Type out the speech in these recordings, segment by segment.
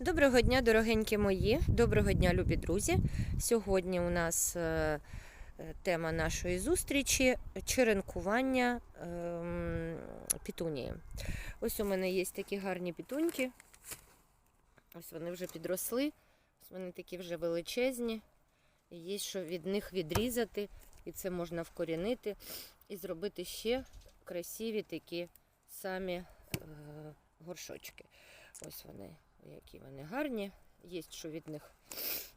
Доброго дня, дорогенькі мої, доброго дня, любі друзі. Сьогодні у нас е, е, тема нашої зустрічі черенкування ем, пітунії. Ось у мене є такі гарні пітуньки. Ось вони вже підросли, ось вони такі вже величезні. Є що від них відрізати, і це можна вкорінити і зробити ще красиві такі самі е, горшочки. Ось вони, які вони гарні. Є що від них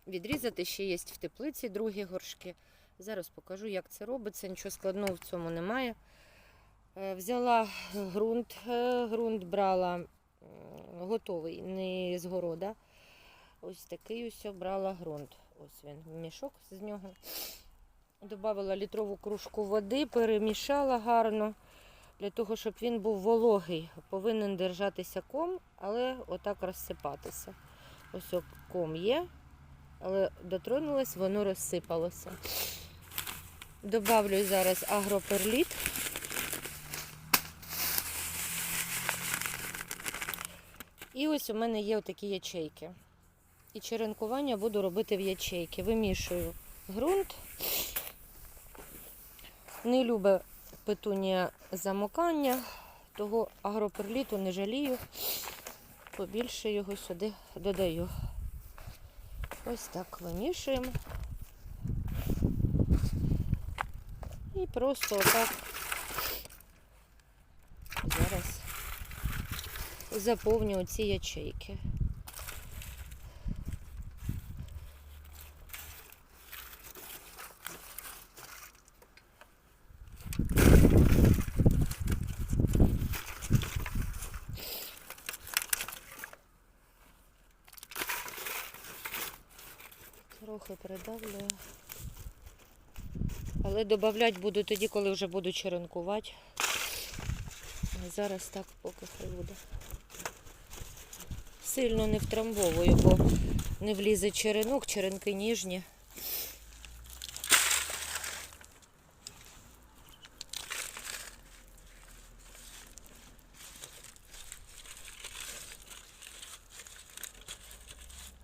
відрізати. Ще є в теплиці другі горшки. Зараз покажу, як це робиться. Нічого складного в цьому немає. Е, Взяла ґрунт, е, ґрунт брала готовий, не з города. Ось такий ось брала ґрунт. Ось він, мішок з нього. Добавила літрову кружку води, перемішала гарно для того, щоб він був вологий, повинен держатися ком, але отак розсипатися. Ось ком є, але дотронулась, воно розсипалося. Добавлю зараз агроперліт. І ось у мене є отакі ячейки. І черенкування буду робити в ячейки. Вимішую ґрунт. Не любить петунія замокання, того агроперліту не жалію, побільше його сюди додаю. Ось так вимішуємо. І просто отак зараз заповню ці ячейки. Трохи придавлюю. Але додавати буду тоді, коли вже буду черенкувати. Зараз так поки хай буде. Сильно не втрамбовую, бо не влізе черенок, черенки ніжні.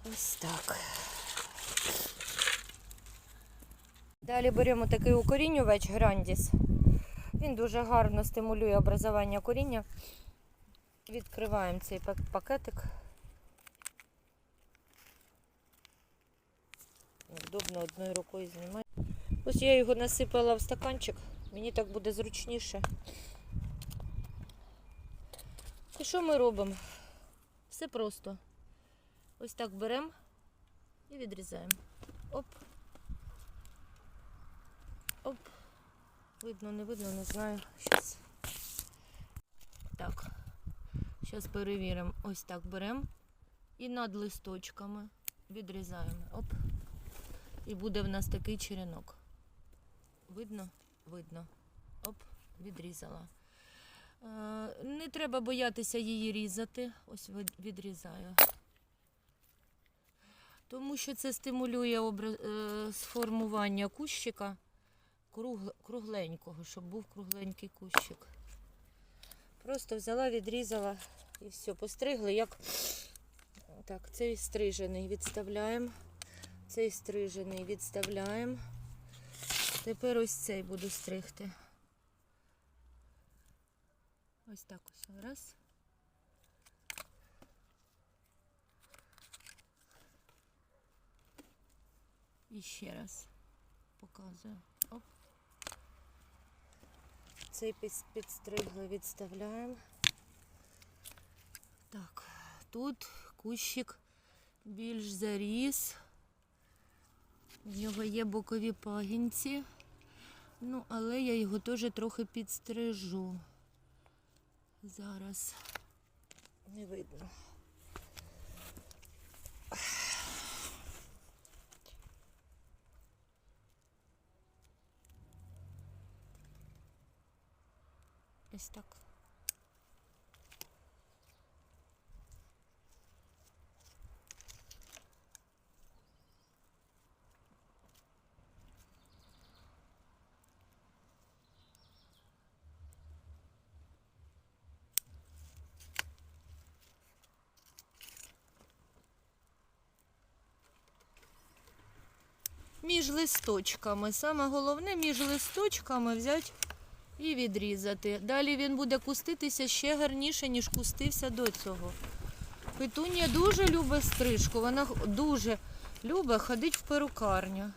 Ось так. Далі беремо такий укорінювач Грандіс. Він дуже гарно стимулює образування коріння. Відкриваємо цей пакетик. Удобно одною рукою знімати. Ось я його насипала в стаканчик. Мені так буде зручніше. І що ми робимо? Все просто. Ось так беремо і відрізаємо. Оп. Видно, не видно, не знаю. Щас. Так. Зараз перевіримо. Ось так беремо і над листочками відрізаємо. Оп. І буде в нас такий черенок. Видно? Видно. Оп, відрізала. Е, Не треба боятися її різати. Ось відрізаю. Тому що це стимулює е, сформування кущика кругленького, щоб був кругленький кущик. Просто взяла, відрізала і все, постригли, як так, цей стрижений відставляємо. Цей стрижений відставляємо. Тепер ось цей буду стригти. Ось так ось. Раз. І ще раз показую. Цей підстригли відставляємо. Так, тут кущик більш заріс. В нього є бокові пагінці. Ну, але я його теж трохи підстрижу. Зараз не видно. Ось так. Між листочками. Саме головне між листочками взяти і відрізати. Далі він буде куститися ще гарніше, ніж кустився до цього. Петунія дуже любить стрижку, вона дуже любить ходити в перукарню.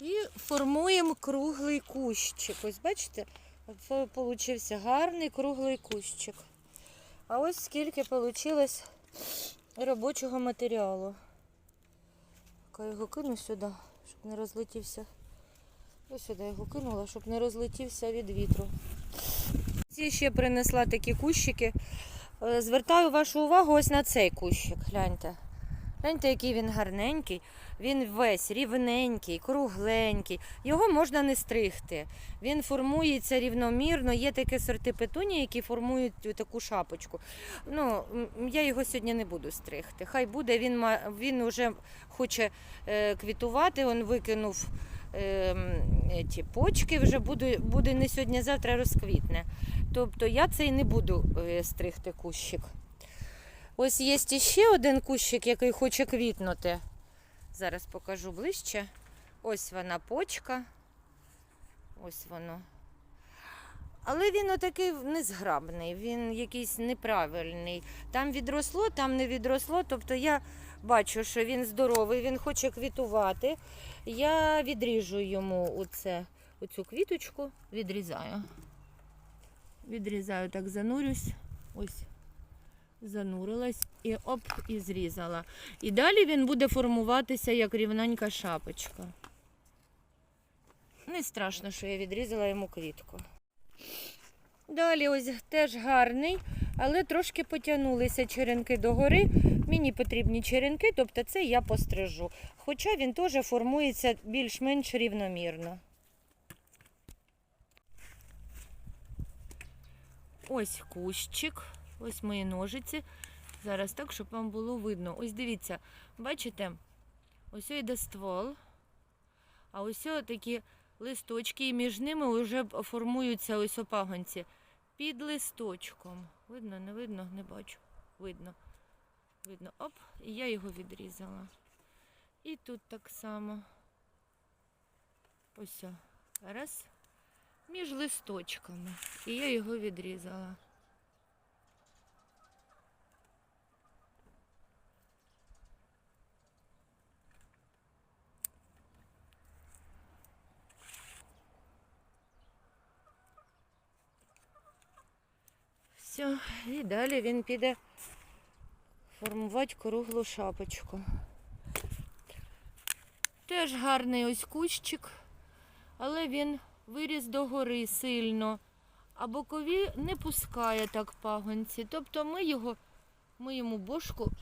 І формуємо круглий кущик. Ось бачите, получився гарний круглий кущик. А ось скільки вийшло робочого матеріалу. Я його кину сюди, щоб не розлетівся. Ось сюди його кинула, щоб не розлетівся від вітру. Ці ще принесла такі кущики. Е, Звертаю вашу увагу ось на цей кущик. Гляньте. Гляньте, який він гарненький. Він весь рівненький, кругленький. Його можна не стригти. Він формується рівномірно. Є такі сорти петунії, які формують таку шапочку. Ну, я його сьогодні не буду стригти. Хай буде, він, він вже хоче е, квітувати, він викинув е, ті почки, вже буде, буде не сьогодні, завтра розквітне. Тобто я цей не буду е, стригти кущик. Ось є ще один кущик, який хоче квітнути. Зараз покажу ближче. Ось вона почка. Ось воно. Але він отакий незграбний, він якийсь неправильний. Там відросло, там не відросло. Тобто я бачу, що він здоровий, він хоче квітувати. Я відріжу йому оце, оцю квіточку, відрізаю. Відрізаю, так занурюсь. Ось. Занурилась і оп, і зрізала. І далі він буде формуватися як рівненька шапочка. Не страшно, що я відрізала йому квітку. Далі ось теж гарний, але трошки потягнулися черенки догори. Мені потрібні черенки, тобто це я пострижу. Хоча він теж формується більш-менш рівномірно. Ось кущик, ось мої ножиці. Зараз так, щоб вам було видно. Ось дивіться, бачите, ось йде ствол, а ось такі листочки, і між ними вже формуються ось опагонці під листочком. Видно, не видно, не бачу. Видно. Видно. Оп, і я його відрізала. І тут так само. Ось. Раз. Між листочками. І я його відрізала. Все, і далі він піде формувати круглу шапочку. Теж гарний ось кущик, але він виріс догори сильно, а бокові не пускає так пагонці. Тобто ми його, ми йому бошку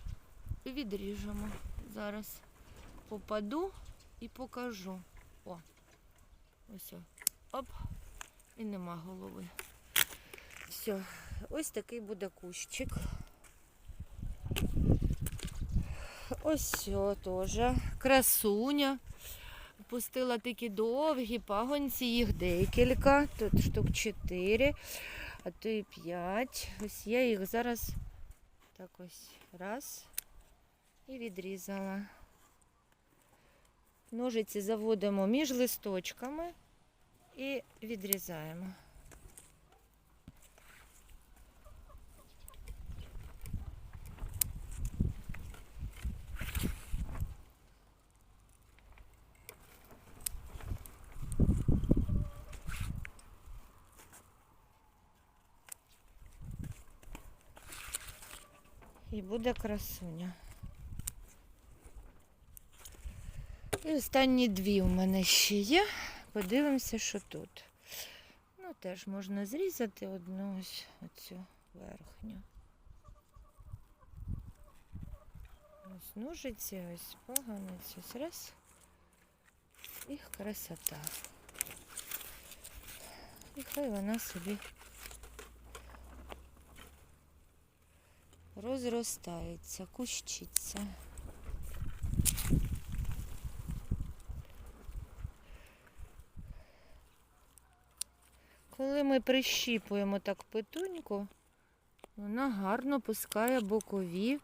відріжемо. Зараз попаду і покажу. О, ось. Оп, і нема голови. Все, ось такий буде кущик. Ось теж. Красуня. Пустила такі довгі пагонці, їх декілька. Тут штук 4, а то і 5. Ось я їх зараз так ось раз і відрізала. Ножиці заводимо між листочками і відрізаємо. І буде красуня. І останні дві у мене ще є. Подивимося, що тут. Ну, теж можна зрізати одну ось оцю верхню. Ось ножиці, ось поганець, ось раз. І красота. І хай вона собі розростається, кущиться. Коли ми прищіпуємо так петуньку, вона гарно пускає бокові,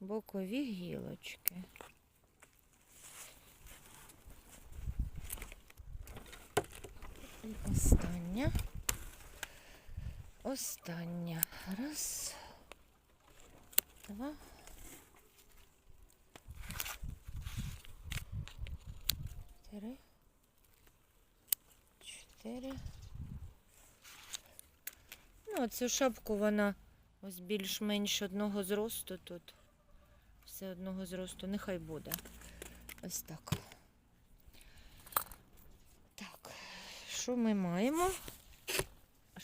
бокові гілочки. І остання. Остання. Раз. Два. Три. Чотири. Ну, цю шапку вона ось більш-менш одного зросту тут. Все одного зросту. Нехай буде. Ось так. Так, що ми маємо?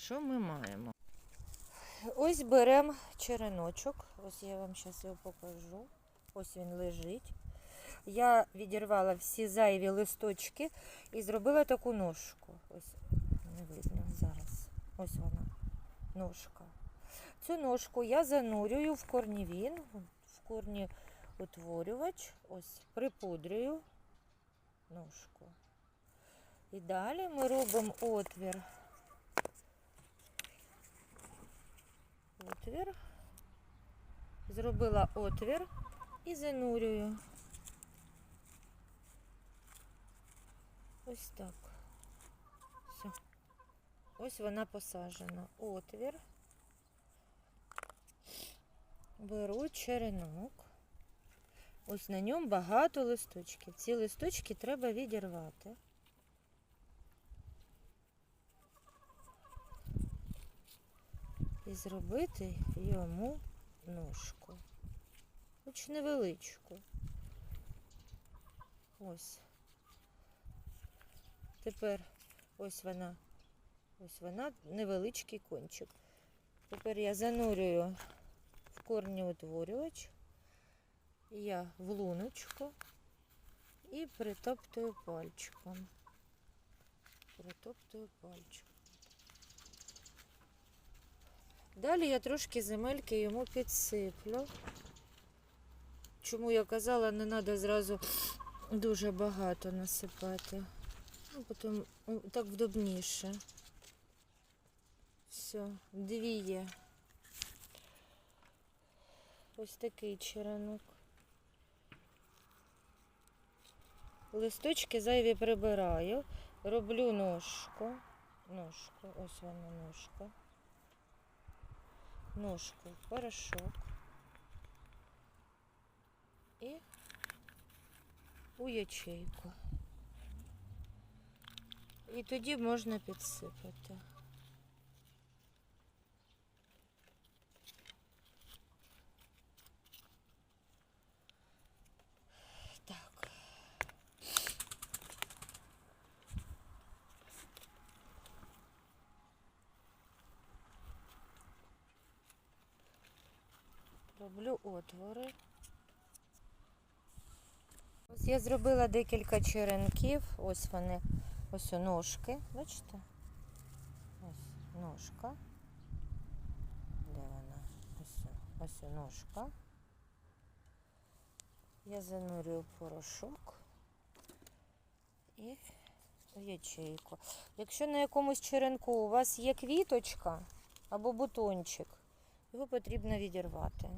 Що ми маємо? Ось беремо череночок. Ось я вам зараз його покажу. Ось він лежить. Я відірвала всі зайві листочки і зробила таку ножку. Ось не видно зараз. Ось вона, ножка. Цю ножку я занурюю в корнівін, в корні утворювач. Ось припудрюю ножку. І далі ми робимо отвір. Отвір. Зробила отвір і занурюю. Ось так. Все. Ось вона посаджена. Отвір. Беру черенок. Ось на ньому багато листочків. Ці листочки треба відірвати. І зробити йому ножку. Хоч невеличку. Ось. Тепер ось вона, ось вона, невеличкий кончик. Тепер я занурюю в корнеутворювач, я в луночку і притоптую пальчиком. Притоптую пальчиком. Далі я трошки земельки йому підсиплю. Чому я казала, не треба зразу дуже багато насипати. Ну, потім так вдобніше. Все, дві є. Ось такий черенок. Листочки зайві прибираю. Роблю ножку. Ножку, ось вона ножка. Ножку в порошок. І у ячейку. І тоді можна підсипати. Роблю отвори. Ось я зробила декілька черенків. Ось вони. Ось ножки. Бачите? Ось ножка. Де вона? Ось, ось ножка. Я занурюю порошок і ячейку. Якщо на якомусь черенку у вас є квіточка або бутончик, його потрібно відірвати,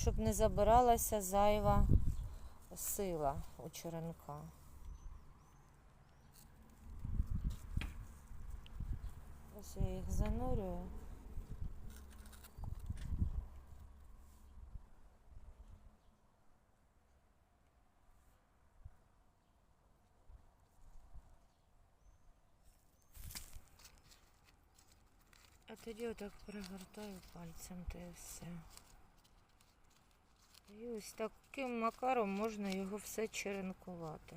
щоб не забиралася зайва сила у черенка. Ось я їх занурюю. А тоді отак перегортаю пальцем та і все. І ось таким макаром можна його все черенкувати.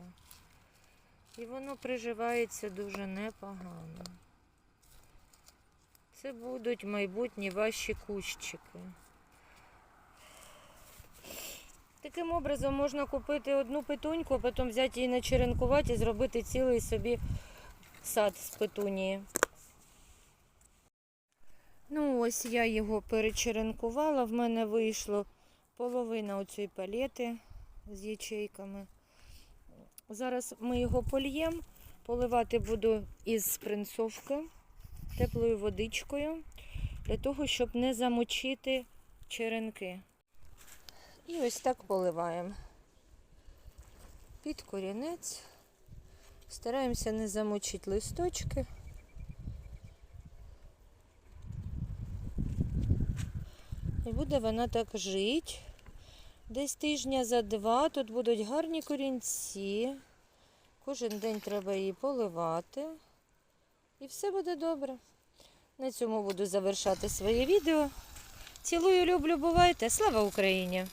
І воно приживається дуже непогано. Це будуть майбутні ваші кущики. Таким образом можна купити одну петуньку, а потім взяти її начеренкувати і зробити цілий собі сад з петунії. Ну, ось я його перечеренкувала. В мене вийшло половина оцієї палети з ячейками. Зараз ми його польємо Поливати буду із спринцовки теплою водичкою для того, щоб не замочити черенки. І ось так поливаємо. Під корінець. Стараємося не замочити листочки. І буде вона так жити. Десь тижня за два тут будуть гарні корінці. Кожен день треба її поливати. І все буде добре. На цьому буду завершати своє відео. Цілую, люблю, бувайте. Слава Україні!